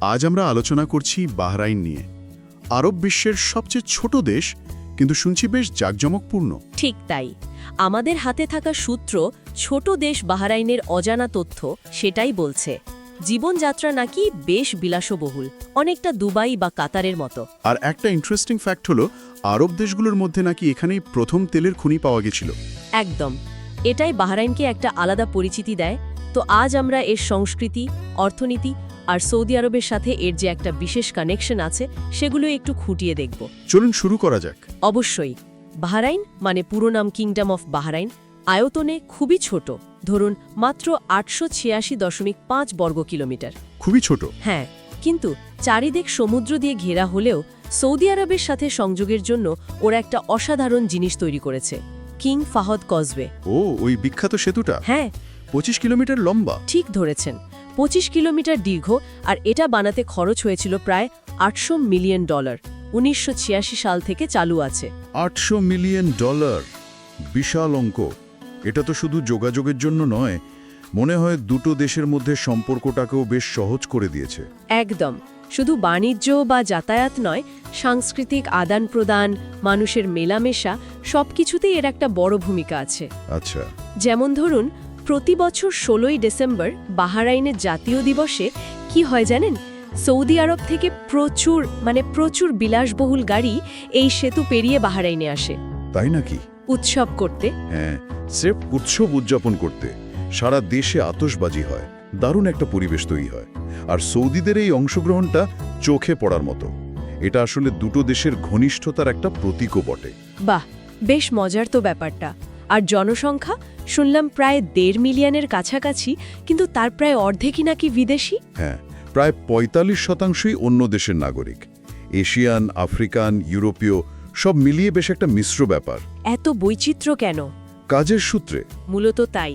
আজ আমরা আলোচনা করছি বাহরাইন নিয়ে। আরব বিশ্বের সবচেয়ে ছোট দেশ কিন্তু শুনছি বেশ জাঁকজমকপূর্ণ। ঠিক তাই। আমাদের হাতে থাকা সূত্র ছোট দেশ বাহরাইনের অজানা তথ্য সেটাই বলছে। জীবনযাত্রা নাকি বেশ বিলাসবহুল অনেকটা দুবাই বা কাতারের মতো। আর একটা ইন্টারেস্টিং ফ্যাক্ট হলো আরব দেশগুলোর মধ্যে নাকি এখানেই প্রথম তেলের খনি পাওয়া গেছিল। একদম। এটাই বাহরাইনকে একটা আলাদা পরিচিতি দেয়। তো আজ আমরা এর সংস্কৃতি অর্থনীতি আর সৌদি আরবের সাথে এর যে একটা বিশেষ কানেকশন আছে সেগুলো একটু খুঁটিয়ে দেখব। চলুন শুরু করা যাক। অবশ্যই। বাহরাইন মানে পুরো নাম কিংডম অফ বাহরাইন আয়তনে খুবই ছোট ধরুন মাত্র আটশো ছিয়াশি দশমিক পাঁচ বর্গ কিলোমিটার। খুবই ছোট। হ্যাঁ কিন্তু চারিদিক সমুদ্র দিয়ে ঘেরা হলেও সৌদি আরবের সাথে সংযোগের জন্য ওরা একটা অসাধারণ জিনিস তৈরি করেছে কিং ফাহদ কজওয়ে ও ওই বিখ্যাত সেতুটা? হ্যাঁ। পঁচিশ কিলোমিটার লম্বা। ঠিক ধরেছেন। পঁচিশ কিলোমিটার দীর্ঘ আর এটা বানাতে খরচ হয়েছিল প্রায় আটশো মিলিয়ন ডলার। উনিশশো ছিয়াশি সাল থেকে চালু আছে। আটশো মিলিয়ন ডলার? বিশাল অঙ্ক। এটা তো শুধু যোগাযোগের জন্য নয় মনে হয় দুটো দেশের মধ্যে সম্পর্কটাকেও বেশ সহজ করে দিয়েছে। একদম। শুধু বাণিজ্য বা যাতায়াত নয় সাংস্কৃতিক আদান প্রদান মানুষের মেলামেশা সবকিছুতেই এর একটা বড় ভূমিকা আছে। আচ্ছা। যেমন ধরুন প্রতি বছর ষোলোই ডিসেম্বর বাহারাইনের জাতীয় দিবসে কি হয় জানেন? সৌদি আরব থেকে প্রচুর মানে প্রচুর বিলাসবহুল গাড়ি এই সেতু পেরিয়ে বাহারাইনে আসে। তাই নাকি? উৎসব করতে। হ্যাঁ স্রেফ উৎসব উদযাপন করতে। সারা দেশে আতশবাজি হয় দারুণ একটা পরিবেশ তৈরি হয়। আর সৌদিদের এই অংশগ্রহণটা চোখে পড়ার মতো। এটা আসলে দুটো দেশের ঘনিষ্ঠতার একটা প্রতীকও বটে। বাহ বেশ মজার তো ব্যাপারটা। আর জনসংখ্যা? শুনলাম প্রায় দেড় মিলিয়নের কাছাকাছি কিন্তু তার প্রায় অর্ধেকই নাকি বিদেশি? হ্যাঁ প্রায় ৪৫ শতাংশই অন্য দেশের নাগরিক। এশিয়ান আফ্রিকান ইউরোপীয় সব মিলিয়ে বেশ একটা মিশ্র ব্যাপার। এত বৈচিত্র্য কেন? কাজের সূত্রে। মূলত তাই।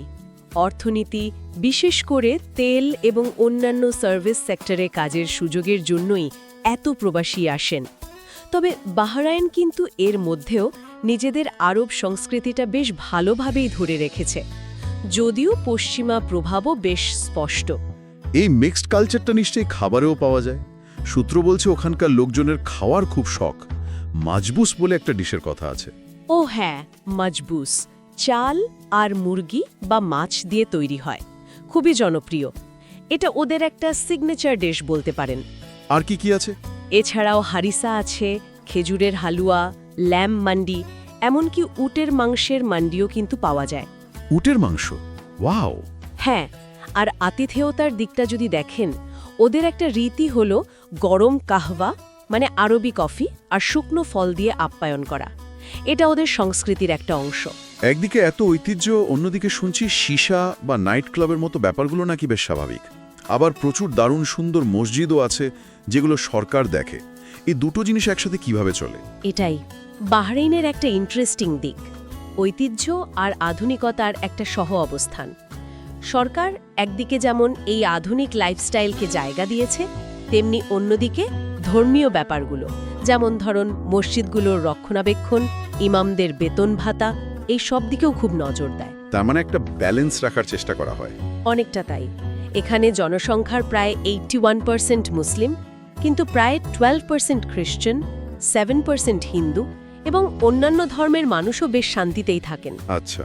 অর্থনীতি বিশেষ করে তেল এবং অন্যান্য সার্ভিস সেক্টরে কাজের সুযোগের জন্যই এত প্রবাসী আসেন। তবে বাহরাইন কিন্তু এর মধ্যেও নিজেদের আরব সংস্কৃতিটা বেশ ভালোভাবেই ধরে রেখেছে। যদিও পশ্চিমা প্রভাবও বেশ স্পষ্ট। এই মিক্সড কালচারটা নিশ্চয়ই খাবারেও পাওয়া যায়। সূত্র বলছে ওখানকার লোকজনের খাওয়ার খুব শখ। মাজবুস বলে একটা ডিশের কথা আছে। ও হ্যাঁ মাজবুস। চাল আর মুরগি বা মাছ দিয়ে তৈরি হয়। খুবই জনপ্রিয়। এটা ওদের একটা সিগনেচার ডিশ বলতে পারেন। আর কি কি আছে? এছাড়াও হারিসা আছে খেজুরের হালুয়া ল্যাম মান্ডি এমনকি উটের মাংসের মান্ডিও কিন্তু পাওয়া যায়। উটের মাংস? ওয়াও! হ্যাঁ আর আতিথেয়তার দিকটা যদি দেখেন ওদের একটা রীতি হল গরম কাহওয়া মানে আরবি কফি আর শুকনো ফল দিয়ে আপ্যায়ন করা। এটা ওদের সংস্কৃতির একটা অংশ। একদিকে এত ঐতিহ্য অন্যদিকে শুনছি সীসা বা নাইট ক্লাবের মতো ব্যাপারগুলো নাকি বেশ স্বাভাবিক। আবার প্রচুর দারুণ সুন্দর মসজিদও আছে যেগুলো সরকার দেখে। এই দুটো জিনিস একসাথে কীভাবে চলে? এটাই। বাহরাইনের একটা ইন্টারেস্টিং দিক। ঐতিহ্য আর আধুনিকতার একটা সহ অবস্থান। সরকার একদিকে যেমন এই আধুনিক লাইফস্টাইলকে জায়গা দিয়েছে তেমনি অন্যদিকে ধর্মীয় ব্যাপারগুলো যেমন ধরুন মসজিদগুলোর রক্ষণাবেক্ষণ ইমামদের বেতন ভাতা এই সব দিকেও খুব নজর দেয়। তার মানে একটা ব্যালেন্স রাখার চেষ্টা করা হয়। অনেকটা তাই। এখানে জনসংখ্যার প্রায় এইটটি মুসলিম কিন্তু প্রায় টুয়েলভ পার্সেন্ট খ্রিস্টান সেভেন পার্সেন্ট হিন্দু এবং অন্যান্য ধর্মের মানুষও বেশ শান্তিতেই থাকেন। আচ্ছা।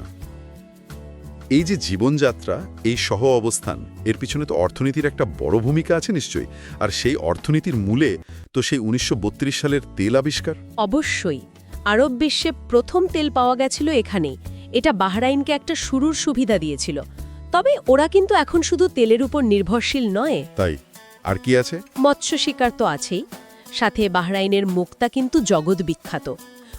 এই যে জীবনযাত্রা এই সহ অবস্থান এর পিছনে তো অর্থনীতির একটা বড় ভূমিকা আছে নিশ্চয়ই। আর সেই অর্থনীতির মূলে তো সেই উনিশশো বত্রিশ সালের তেল আবিষ্কার? অবশ্যই। আরব বিশ্বে প্রথম তেল পাওয়া গেছিল এখানে এটা বাহরাইনকে একটা শুরুর সুবিধা দিয়েছিল। তবে ওরা কিন্তু এখন শুধু তেলের উপর নির্ভরশীল নয়। তাই? আর কি আছে? মৎস্য শিকার তো আছেই। সাথে বাহরাইনের মুক্তা কিন্তু জগৎ বিখ্যাত।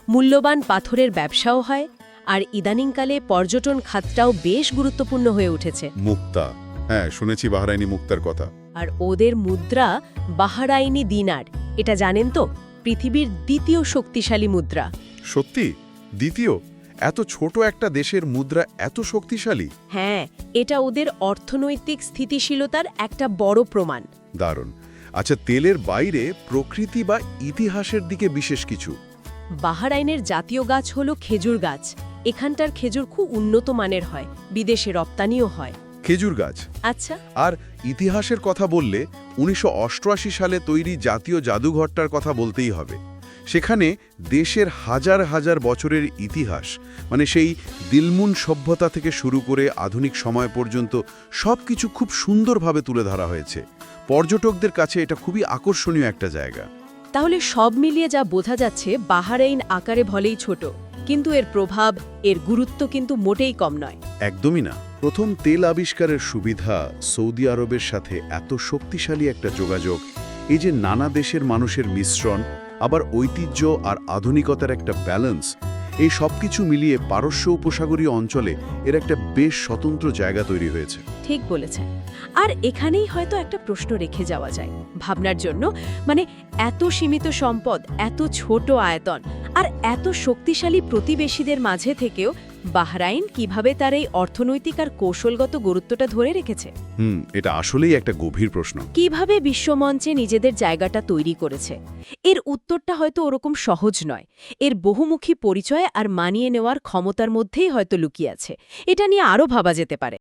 মূল্যবান পাথরের ব্যবসাও হয় আর ইদানিংকালে পর্যটন খাতটাও বেশ গুরুত্বপূর্ণ হয়ে উঠেছে। মুক্তা। হ্যাঁ শুনেছি বাহরাইনি মুক্তার কথা। আর ওদের মুদ্রা বাহরাইনি দিনার। এটা জানেন তো? পৃথিবীর দ্বিতীয় শক্তিশালী মুদ্রা। সত্যি? দ্বিতীয়? এত ছোট একটা দেশের মুদ্রা এত শক্তিশালী। হ্যাঁ এটা ওদের অর্থনৈতিক স্থিতিশীলতার একটা বড় প্রমাণ। দারুণ। আচ্ছা তেলের বাইরে প্রকৃতি বা ইতিহাসের দিকে বিশেষ কিছু? বাহারাইনের জাতীয় গাছ হলো খেজুর গাছ। এখানটার খেজুর খুব উন্নত মানের হয় বিদেশে রপ্তানিও হয়। খেজুর গাছ? আচ্ছা। আর ইতিহাসের কথা বললে উনিশশো অষ্টআশি সালে তৈরি জাতীয় জাদুঘরটার কথা বলতেই হবে। সেখানে দেশের হাজার হাজার বছরের ইতিহাস মানে সেই দিলমুন সভ্যতা থেকে শুরু করে আধুনিক সময় পর্যন্ত সব কিছু খুব সুন্দরভাবে তুলে ধরা হয়েছে। পর্যটকদের কাছে এটা খুবই আকর্ষণীয় একটা জায়গা। তাহলে সব মিলিয়ে যা বোঝা যাচ্ছে বাহারাইন আকারে ভলেই ছোট কিন্তু এর প্রভাব এর গুরুত্ব কিন্তু মোটেই কম নয়। একদমই না। প্রথম তেল আবিষ্কারের সুবিধা সৌদি আরবের সাথে এত শক্তিশালী একটা যোগাযোগ এই যে নানা দেশের মানুষের মিশ্রণ আবার ঐতিহ্য আর আধুনিকতার একটা ব্যালেন্স এই সব কিছু মিলিয়ে পারস্য উপসাগরীয় অঞ্চলে এর একটা বেশ স্বতন্ত্র জায়গা তৈরি হয়েছে। ঠিক বলেছেন। আর এখানেই হয়তো একটা প্রশ্ন রেখে যাওয়া যায়, ভাবনার জন্য। মানে এত সীমিত সম্পদ, এত ছোট আয়তন, আর এত শক্তিশালী প্রতিবেশীদের মাঝে থেকেও বাহরাইন কীভাবে তার এই অর্থনৈতিক আর কৌশলগত গুরুত্বটা ধরে রেখেছে? হুম এটা আসলেই একটা গভীর প্রশ্ন। কীভাবে বিশ্বমঞ্চে নিজেদের জায়গাটা তৈরি করেছে? এর উত্তরটা হয়তো ওরকম সহজ নয়। এর বহুমুখী পরিচয় আর মানিয়ে নেওয়ার ক্ষমতার মধ্যেই হয়তো লুকিয়ে আছে। এটা নিয়ে আরও ভাবা যেতে পারে।